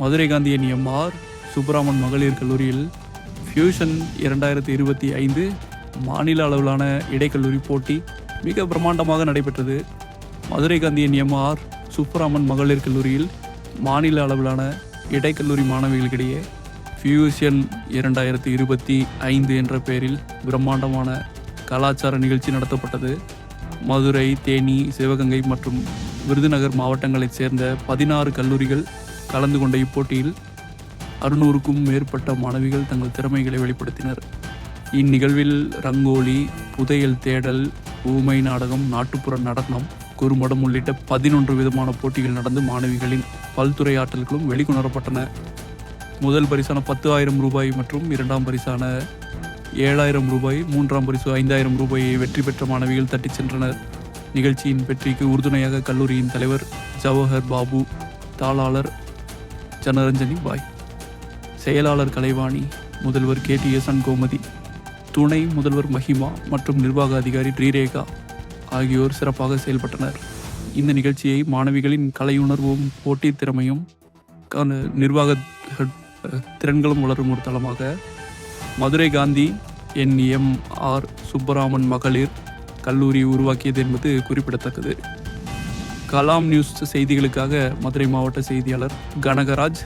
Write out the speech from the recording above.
Madurai Gandhian MR Subbiraman மகளிர் கல்லூரியில் fusion இரண்டாயிரத்தி இருபத்தி ஐந்து மாநில அளவிலான இடைக்கல்லூரி போட்டி மிக பிரம்மாண்டமாக நடைபெற்றது. மதுரை காந்தியன் எம்ஆர் சுப்பிராமன் மகளிர் கல்லூரியில் மாநில அளவிலான இடைக்கல்லூரி மாணவிகளுக்கிடையே ஃபியூஷன் இரண்டாயிரத்தி இருபத்தி ஐந்து என்ற பெயரில் பிரம்மாண்டமான கலாச்சார நிகழ்ச்சி நடத்தப்பட்டது. மதுரை தேனி சிவகங்கை மற்றும் விருதுநகர் மாவட்டங்களைச் சேர்ந்த பதினாறு கல்லூரிகள் கலந்து கொண்ட இப்போட்டியில் அறுநூறுக்கும் மேற்பட்ட மாணவிகள் தங்கள் திறமைகளை வெளிப்படுத்தினர். இந்நிகழ்வில் ரங்கோலி புதையல் தேடல் ஊமை நாடகம் நாட்டுப்புற நடனம் குறும்படம் உள்ளிட்ட பதினொன்று விதமான போட்டிகள் நடந்து மாணவிகளின் பல்துறை ஆற்றல்களும் வெளிக்கொணரப்பட்டன. முதல் பரிசான பத்து ஆயிரம் ரூபாய் மற்றும் இரண்டாம் பரிசான ஏழாயிரம் ரூபாய் மூன்றாம் பரிசு ஐந்தாயிரம் ரூபாயை வெற்றி பெற்ற மாணவிகள் தட்டிச் சென்றனர். நிகழ்ச்சியின் வெற்றிக்கு உறுதுணையாக கல்லூரியின் தலைவர் ஜவஹர் பாபு தாளாளர் ஜனரஞ்சனி பாய். செயலாளர் கலைவாணி முதல்வர் கே டி எஸ் கோமதி துணை முதல்வர் மஹிமா மற்றும் நிர்வாக அதிகாரி ட்ரீரேகா ஆகியோர் சிறப்பாக செயல்பட்டனர். இந்த நிகழ்ச்சியை மாணவிகளின் கலையுணர்வும் போட்டித் திறமையும் கான- நிர்வாக திறன்களும் வளரும் ஒரு தளமாக Madurai Gandhi N. M. R. Subbaraman மகளிர் கல்லூரி உருவாக்கியது என்பது குறிப்பிடத்தக்கது. கலாம் நியூஸ் செய்திகளுக்காக மதுரை மாவட்ட செய்தியாளர் கனகராஜ்